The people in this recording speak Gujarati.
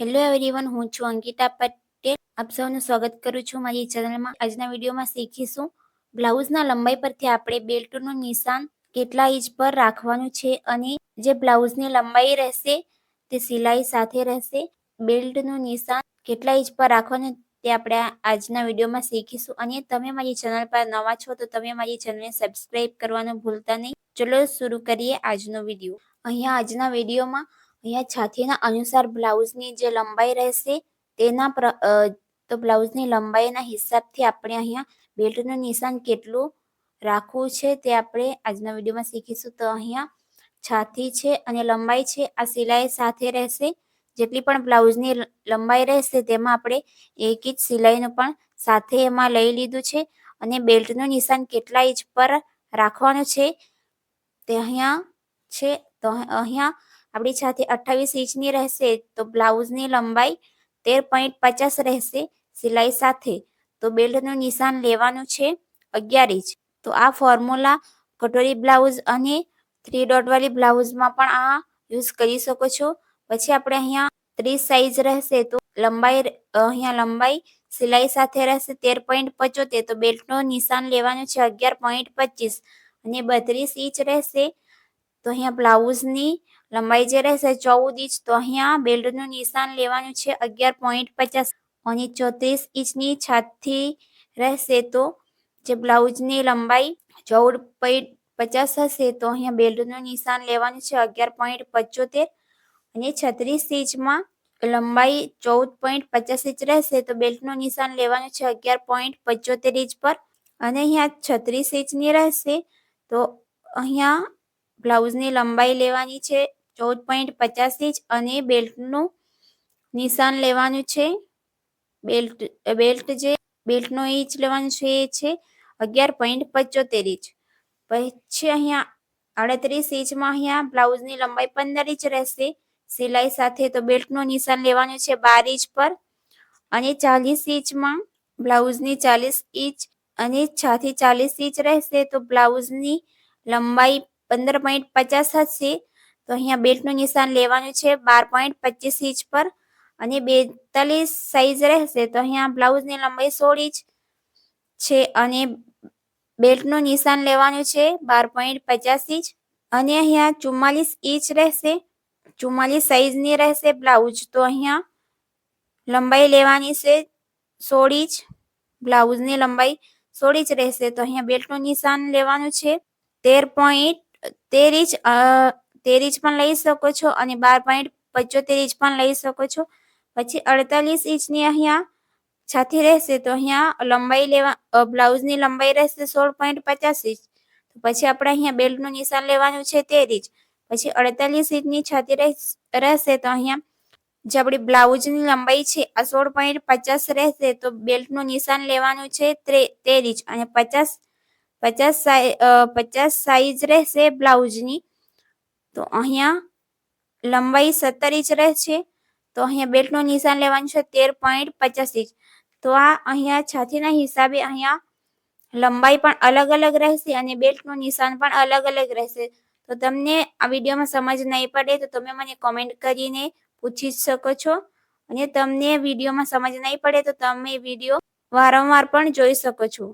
હેલો એવરીવન હું છું અંકિતા પટેલ. આપ સૌનું સ્વાગત કરું છું મારી ચેનલમાં. આજના વિડીયોમાં શીખીશું બ્લાઉઝના લંબાઈ પરથી આપણે બેલ્ટનું નિશાન કેટલા ઇંચ પર રાખવાનું છે અને જે બ્લાઉઝની લંબાઈ રહેશે તે સિલાઈ સાથે રહેશે. બેલ્ટનું નિશાન કેટલા ઇંચ પર રાખવાનું તે આપણે આજના વિડીયોમાં શીખીશું. અને તમે મારી ચેનલ પર નવા છો તો તમે મારી ચેનલને સબસ્ક્રાઈબ કરવાનું ભૂલતા નહીં. ચલો શરૂ કરીએ આજનો વીડિયો. અહીંયા આજના વિડીયોમાં અહીંયા છાતીના અનુસાર બ્લાઉઝની જે લંબાઈ રહેશે, તેના તો બ્લાઉઝની લંબાઈના હિસાબથી આપણે અહીંયા બેલ્ટનું નિશાન કેટલું રાખવું છે તે આપણે આજના વિડીયોમાં શીખીશું. તો અહીંયા છાતી છે અને લંબાઈ છે, આ સિલાઈ સાથે રહેશે. જેટલી પણ બ્લાઉઝની લંબાઈ રહેશે તેમાં આપણે એક ઇંચ સિલાઈનું પણ સાથે એમાં લઈ લીધું છે અને બેલ્ટનું નિશાન કેટલા ઇંચ પર રાખવાનું છે તે અહીંયા છે. તો અહીંયા આપણી છાતી અઠ્ઠાવીસ ઇંચની રહેશે તો બ્લાઉઝની લંબાઈ તેર પોઈન્ટ પચાસ રહેશે સિલાઈ સાથે. તો બેલ્ટનું નિશાન લેવાનું છે અગિયાર ઇંચ. તો આ ફોર્મ્યુલા કટોરી બ્લાઉઝ અને થ્રી ડોટવાળી બ્લાઉઝમાં પણ આ યુઝ કરી શકો છો. પછી આપણે અહીંયા ત્રીસ સાઈઝ રહેશે તો લંબાઈ અહીંયા લંબાઈ સિલાઈ સાથે રહેશે તેર પોઈન્ટ પચોતેર. તો બેલ્ટનું નિશાન લેવાનું છે અગિયાર પોઈન્ટ પચીસ. અને બત્રીસ ઇંચ રહેશે તો અહીંયા બ્લાઉઝની લંબાઈ જે રહેશે ચૌદ ઇંચ, તો અહીંયા બેલ્ટનું નિશાન લેવાનું છે અગિયાર પોઈન્ટ પચાસ અને ચોત્રીસ ઇંચની છાતી રહેશે તો જે બ્લાઉઝની લંબાઈ ચૌદ પોઈન્ટ પચાસ હશે, તો અહીંયા બેલ્ટનું નિશાન લેવાનું છે અગિયાર પોઈન્ટ પચોતેર અને છત્રીસ ઇંચમાં લંબાઈ ચૌદ પોઈન્ટ પચાસ ઇંચ રહેશે, તો બેલ્ટનું નિશાન લેવાનું છે અગિયાર પોઈન્ટ પચોતેર ઇંચ પર અને અહીંયા છત્રીસ ઇંચની રહેશે, તો અહીંયા બ્લાઉઝની લંબાઈ લેવાની છે, ચૌદ પોઈન્ટ પચાસ ઇંચ અને બેલ્ટનું નિશાન લેવાનું છે. બેલ્ટ બેલ્ટ જે, બેલ્ટનો ઇંચ લેવાનું છે એ છે અગિયાર પોઈન્ટ પચોતેર ઇંચ. પછી અહીંયા આડત્રીસ ઇંચમાં અહીંયા બ્લાઉઝની લંબાઈ પંદર ઇંચ રહેશે. સિલાઈ સાથે તો બેલ્ટનું નિશાન લેવાનું છે બાર ઇંચ પર. અને ચાલીસ ઇંચમાં બ્લાઉઝની ચાલીસ ઇંચ અને છથી ચાલીસ ઇંચ રહેશે તો બ્લાઉઝની લંબાઈ પંદર પોઈન્ટ પચાસ હશે તો અહીંયા બેલ્ટનું નિશાન લેવાનું છે બાર પોઈન્ટ પચીસ ઇંચ પર અને બેતાલીસ સાઈઝ રહેશે. તો અહીંયા બ્લાઉઝની લંબાઈ સોળ ઇંચ છે અને બેલ્ટનું નિશાન લેવાનું છે બાર પોઈન્ટ પચાસ ઇંચ અને અહીંયા ચુમ્માલીસ ઇંચ રહેશે. ચુમ્માલીસ સાઈઝની રહેશે બ્લાઉઝ. તો અહીંયા લંબાઈ લેવાની છે સોળ ઇંચ. બ્લાઉઝની લંબાઈ સોળ ઇંચ રહેશે. તો અહીંયા બેલ્ટનું નિશાન લેવાનું છે તેર પોઈન્ટ તેર ઇંચ તેર ઇંચ પણ લઈ શકો છો અને બાર પોઈન્ટ પંચોતેર ઇંચ પણ લઈ શકો છો. પછી અડતાલીસ ઇંચની અહીંયા છાતી રહેશે તો અહીંયા લંબાઈ લેવા બ્લાઉઝની લંબાઈ રહેશે સોળ પોઈન્ટ પચાસ ઇંચ. પછી આપણે અહીંયા બેલ્ટનું નિશાન લેવાનું છે તેર ઇંચ પછી અડતાલીસ ઇંચની છાતી રહેશે તો અહીંયા જે આપણી બ્લાઉઝની લંબાઈ છે આ સોળ પોઈન્ટ પચાસ રહેશે તો બેલ્ટનું નિશાન લેવાનું છે તેર ઇંચ અને પચાસ પચાસ પચાસ સાઈઝ રહેશે બ્લાઉઝની. તો અહીંયા લંબાઈ સત્તર ઇંચ રહેશે. તો અહીંયા બેલ્ટનું નિશાન લેવાનું છે તેર પોઈન્ટ પચાસ ઇંચ. તો આ અહીંયા છાતીના હિસાબે અહીંયા લંબાઈ પણ અલગ અલગ રહેશે અને બેલ્ટનું નિશાન પણ અલગ અલગ રહેશે. તો તમને આ વિડીયોમાં સમજ નહીં પડે તો તમે મને કોમેન્ટ કરીને પૂછી શકો છો. અને તમને વિડીયોમાં સમજ નહીં પડે તો તમે વીડિયો વારંવાર પણ જોઈ શકો છો.